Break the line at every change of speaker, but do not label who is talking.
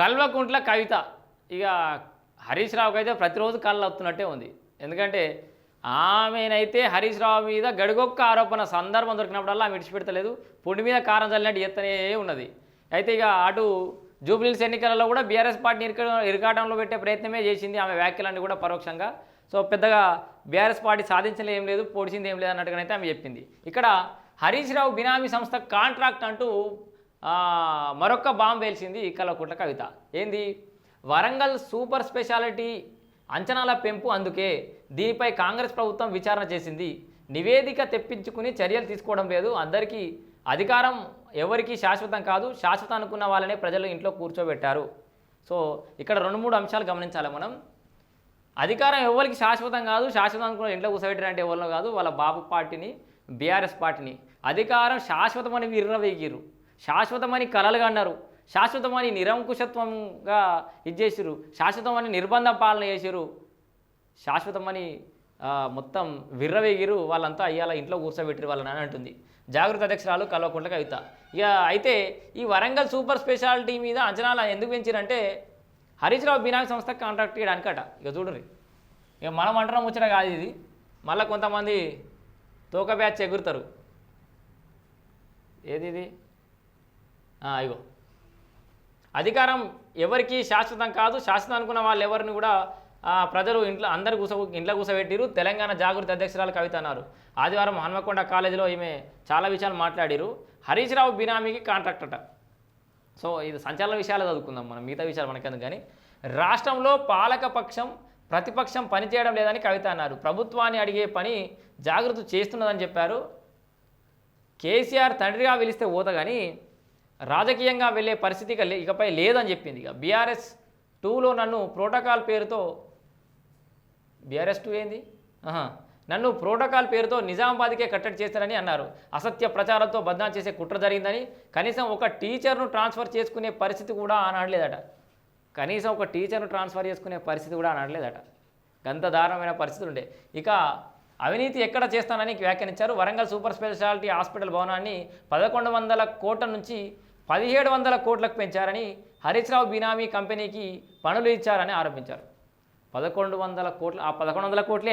కల్వకుంట్ల కవిత. ఇక హరీష్ రావుకి అయితే ప్రతిరోజు కళ్ళు వస్తున్నట్టే ఉంది. ఎందుకంటే ఆమెనైతే హరీష్ రావు మీద గడిగొక్క ఆరోపణ సందర్భం దొరికినప్పుడల్లా ఆమె విడిచిపెడతలేదు. పొడి మీద కారం చల్లినట్టు ఎత్తనే ఉన్నది. అయితే ఇక అటు జూబ్లీస్ ఎన్నికలలో కూడా బీఆర్ఎస్ పార్టీని ఇరుక ఇరకాటంలో పెట్టే ప్రయత్నమే చేసింది ఆమె వ్యాఖ్యలన్నీ కూడా పరోక్షంగా. సో పెద్దగా బీఆర్ఎస్ పార్టీ సాధించలే ఏం లేదు పొడిచింది ఏం లేదు అన్నట్టుగానైతే ఆమె చెప్పింది. ఇక్కడ హరీష్ రావు బినామీ సంస్థ కాంట్రాక్ట్ అంటూ మరొక బాంబు వేల్చింది కలకుట్ల కవిత. ఏంది? వరంగల్ సూపర్ స్పెషాలిటీ అంచనాల పెంపు అందుకే దీనిపై కాంగ్రెస్ ప్రభుత్వం విచారణ చేసింది. నివేదిక తెప్పించుకుని చర్యలు తీసుకోవడం లేదు. అందరికీ అధికారం ఎవరికి శాశ్వతం కాదు. శాశ్వతం అనుకున్న వాళ్ళనే ప్రజలు ఇంట్లో కూర్చోబెట్టారు. సో ఇక్కడ రెండు మూడు అంశాలు గమనించాలి మనం. అధికారం ఎవరికి శాశ్వతం కాదు? శాశ్వతం అనుకున్న ఇంట్లో కూర్చోబెట్టారంటే ఎవరిలో కాదు. వాళ్ళ బాబు పార్టీని బీఆర్ఎస్ పార్టీని. అధికారం శాశ్వతం అని విర్రవేగిరు శాశ్వతమని కలలుగా అన్నారు. శాశ్వతమని నిరంకుశత్వంగా ఇచ్చేసారు శాశ్వతమని నిర్బంధ పాలన చేసిరు శాశ్వతమని మొత్తం విర్రవేగిరు వాళ్ళంతా అయ్యాల ఇంట్లో కూర్చోబెట్టిరు వాళ్ళని అని అంటుంది. జాగృత అధ్యక్షురాలు కల్వకుంట్ల కవిత. ఇక అయితే ఈ వరంగల్ సూపర్ స్పెషాలిటీ మీద అంచనాలు ఎందుకు పెంచారంటే హరీష్ రావు సంస్థ కాంట్రాక్ట్ చేయడానికట. ఇక చూడరు ఇక మనం అంటడం వచ్చిన కాదు ఇది. మళ్ళీ కొంతమంది తోక బ్యాచ్ ఎగురుతారు. ఏది ఇది? ఇగో. అధికారం ఎవరికి శాశ్వతం కాదు శాశ్వతం అనుకున్న వాళ్ళు ఎవరిని కూడా ప్రజలు ఇంట్లో అందరు కూస ఇంట్లో కూసబెట్టిరు. తెలంగాణ జాగృతి అధ్యక్షురాలు కవిత అన్నారు. ఆదివారం హన్మకొండ కాలేజీలో ఈమె చాలా విషయాలు మాట్లాడిరు. హరీష్ రావు బినామీకి కాంట్రాక్ట్ అట. సో ఇది సంచలన విషయాలు చదువుకుందాం మనం. మిగతా విషయాలు మనకెందుకు కానీ రాష్ట్రంలో పాలక పక్షం ప్రతిపక్షం పనిచేయడం లేదని కవిత అన్నారు. ప్రభుత్వాన్ని అడిగే పని జాగృతి చేస్తున్నదని చెప్పారు. కేసీఆర్ తండ్రిగా పిలిస్తే పోత కానీ రాజకీయంగా వెళ్ళే పరిస్థితి లే- ఇకపై లేదని చెప్పింది. ఇక బీఆర్ఎస్ టూలో నన్ను ప్రోటోకాల్ పేరుతో బీఆర్ఎస్ టూ ఏంది? ఆహా. నన్ను ప్రోటోకాల్ పేరుతో నిజామాబాద్కే కట్టడి చేశారని అన్నారు. అసత్య ప్రచారంతో బద్నాం చేసే కుట్ర జరిగిందని కనీసం ఒక టీచర్ను ట్రాన్స్ఫర్ చేసుకునే పరిస్థితి కూడా అనడలేదట కనీసం ఒక టీచర్ను ట్రాన్స్ఫర్ చేసుకునే పరిస్థితి కూడా అనడలేదట గంత దారుణమైన పరిస్థితులు ఉండే. ఇక అవినీతి ఎక్కడ చేస్తానని వ్యాఖ్యానించారు. వరంగల్ సూపర్ స్పెషాలిటీ హాస్పిటల్ భవనాన్ని పదకొండు వందల కోట్ల నుంచి పదిహేడు వందల కోట్లకు పెంచారని హరీశ్రావు బినామీ కంపెనీకి పనులు ఇచ్చారని ఆరోపించారు. పదకొండు వందల కోట్ల ఆ పదకొండు వందల కోట్లే